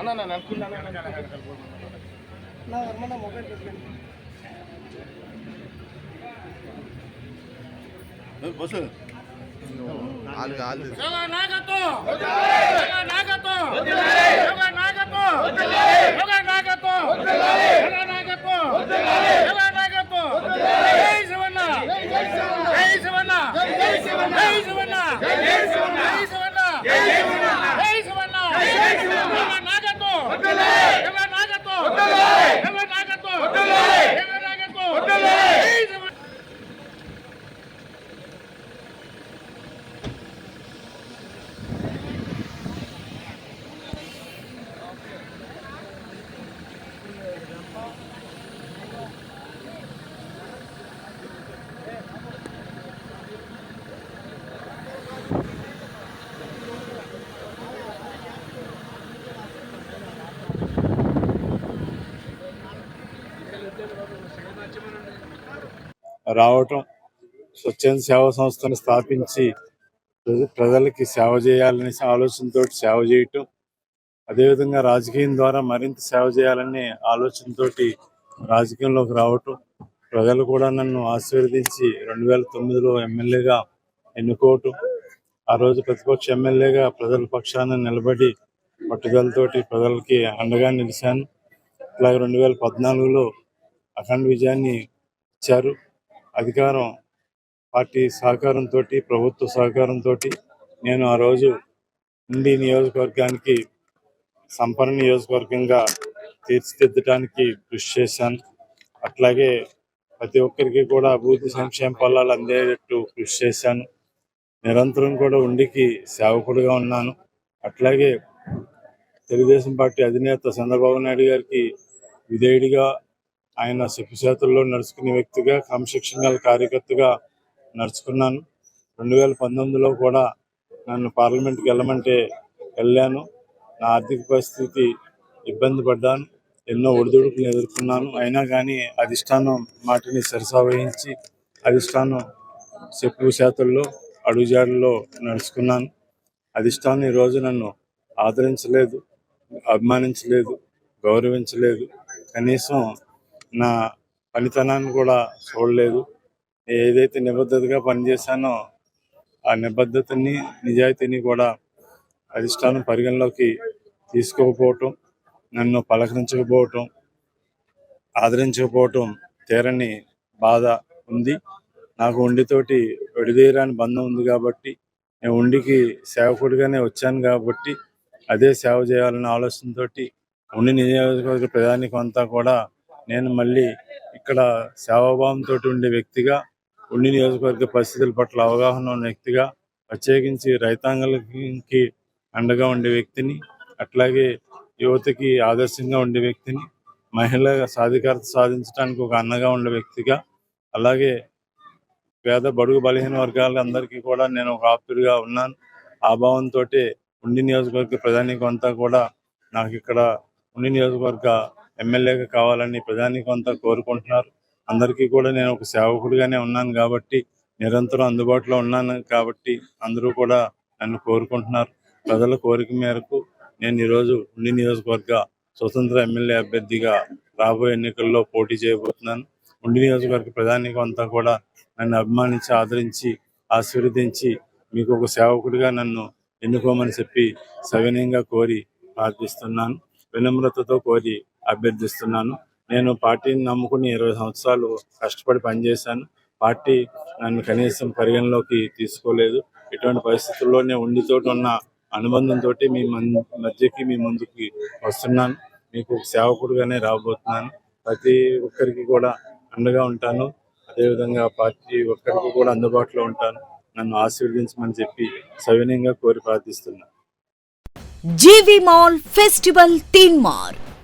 అన్న నేను అనుకున్నాను నా వర్మ మొబైల్ బస్సు. ఆలు ఆలు నాగతో నాగతో నాగతో నాగతో నాగతో రావటం స్వచ్ఛంద సేవా సంస్థను స్థాపించి ప్రజలకి సేవ చేయాలనే ఆలోచనతో సేవ చేయటం అదేవిధంగా రాజకీయం ద్వారా మరింత సేవ చేయాలనే ఆలోచనతోటి రాజకీయంలోకి రావటం ప్రజలు కూడా నన్ను ఆశీర్వదించి రెండు వేల తొమ్మిదిలో ఎమ్మెల్యేగా ఎన్నుకోవటం ఆ రోజు ప్రతిపక్ష ఎమ్మెల్యేగా ప్రజల పక్షాన నిలబడి పట్టుదలతోటి ప్రజలకి అండగా నిలిచాను. అలాగే రెండు వేల పద్నాలుగులో అఖండ విజయాన్ని ఇచ్చారు. అధికారం పార్టీ సహకారంతో ప్రభుత్వ సహకారంతో నేను ఆ రోజు ఉండి నియోజకవర్గానికి సంపన్న నియోజకవర్గంగా తీర్చిదిద్దడానికి కృషి చేశాను. అట్లాగే ప్రతి ఒక్కరికి కూడా అభివృద్ధి సంక్షేమ ఫలాలు అందేటట్టు కృషి చేశాను. నిరంతరం కూడా ఉండికి సేవకుడిగా ఉన్నాను. అట్లాగే తెలుగుదేశం పార్టీ అధినేత చంద్రబాబు నాయుడు గారికి విధేయుడిగా ఆయన చెప్పు నడుచుకునే వ్యక్తిగా క్రమశిక్షణ గల కార్యకర్తగా నడుచుకున్నాను. రెండు వేల పంతొమ్మిదిలో కూడా నన్ను పార్లమెంట్కి వెళ్ళమంటే వెళ్ళాను. నా ఆర్థిక పరిస్థితి ఇబ్బంది పడ్డాను. ఎన్నో ఒడిదుడుకులు ఎదుర్కొన్నాను. అయినా కానీ అధిష్టానం మాటని సరసా వహించి అధిష్టానం చెప్పు శాతల్లో అడుగుజాడల్లో నడుచుకున్నాను. అధిష్టానం ఈరోజు నన్ను ఆదరించలేదు అభిమానించలేదు గౌరవించలేదు. కనీసం నా పనితనాన్ని కూడా చూడలేదు. ఏదైతే నిబద్ధతగా పనిచేశానో ఆ నిబద్ధతని నిజాయితీని కూడా అధిష్టానం పరిగణలోకి తీసుకోకపోవటం నన్ను పలకరించకపోవటం ఆదరించకపోవటం తీరని బాధ ఉంది. నాకు ఉండితోటి విడదీయరాని బంధం ఉంది కాబట్టి నేను ఉండికి సేవకుడిగానే వచ్చాను కాబట్టి అదే సేవ చేయాలనే ఆలోచనతోటి ఉండి నియోజకవర్గ ప్రధానికి అంతా కూడా నేను మళ్ళీ ఇక్కడ సేవాభావంతో ఉండే వ్యక్తిగా ఉండి నియోజకవర్గ పరిస్థితుల పట్ల అవగాహన ఉన్న వ్యక్తిగా ప్రత్యేకించి రైతాంగాలకి అండగా ఉండే వ్యక్తిని అట్లాగే యువతకి ఆదర్శంగా ఉండే వ్యక్తిని మహిళ సాధికారత సాధించడానికి ఒక అన్నగా ఉండే వ్యక్తిగా అలాగే పేద బడుగు బలహీన వర్గాలందరికీ కూడా నేను ఒక ఆప్తుడిగా ఉన్నాను. ఆ భావంతో ఉండి నియోజకవర్గ ప్రధాని కొంత కూడా నాకు ఇక్కడ ఉండి నియోజకవర్గ ఎమ్మెల్యేగా కావాలని ప్రధాని అంతా కోరుకుంటున్నారు. అందరికీ కూడా నేను ఒక సేవకుడిగానే ఉన్నాను కాబట్టి నిరంతరం అందుబాటులో ఉన్నాను కాబట్టి అందరూ కూడా నన్ను కోరుకుంటున్నారు. ప్రజల కోరిక మేరకు నేను ఈరోజు ఉండి నియోజకవర్గ స్వతంత్ర ఎమ్మెల్యే అభ్యర్థిగా రాబోయే ఎన్నికల్లో పోటీ చేయబోతున్నాను. ఉండి నియోజకవర్గ ప్రధానికం అంతా కూడా నన్ను అభిమానించి ఆదరించి ఆశీర్వదించి మీకు ఒక సేవకుడిగా నన్ను ఎన్నుకోమని చెప్పి సవినయంగా కోరి ప్రార్థిస్తున్నాను. వినమ్రతతో కోరి అభ్యర్థిస్తున్నాను. నేను పార్టీని నమ్ముకుని ఇరవై సంవత్సరాలు కష్టపడి పనిచేశాను. పార్టీ నన్ను కనీసం పరిగణలోకి తీసుకోలేదు. ఇటువంటి పరిస్థితుల్లోనే ఉండితోటి ఉన్న అనుబంధంతో మీ మధ్యకి మీ ముందుకి వస్తున్నాను. మీకు సేవకుడుగానే రాబోతున్నాను. ప్రతి ఒక్కరికి కూడా అండగా ఉంటాను. అదేవిధంగా పార్టీ ఒక్కరికి కూడా అందుబాటులో ఉంటాను. నన్ను ఆశీర్వదించమని చెప్పి సవినయంగా కోరి ప్రార్థిస్తున్నాను జీవి మాల్ ఫెస్టివల్ తీన్ మార్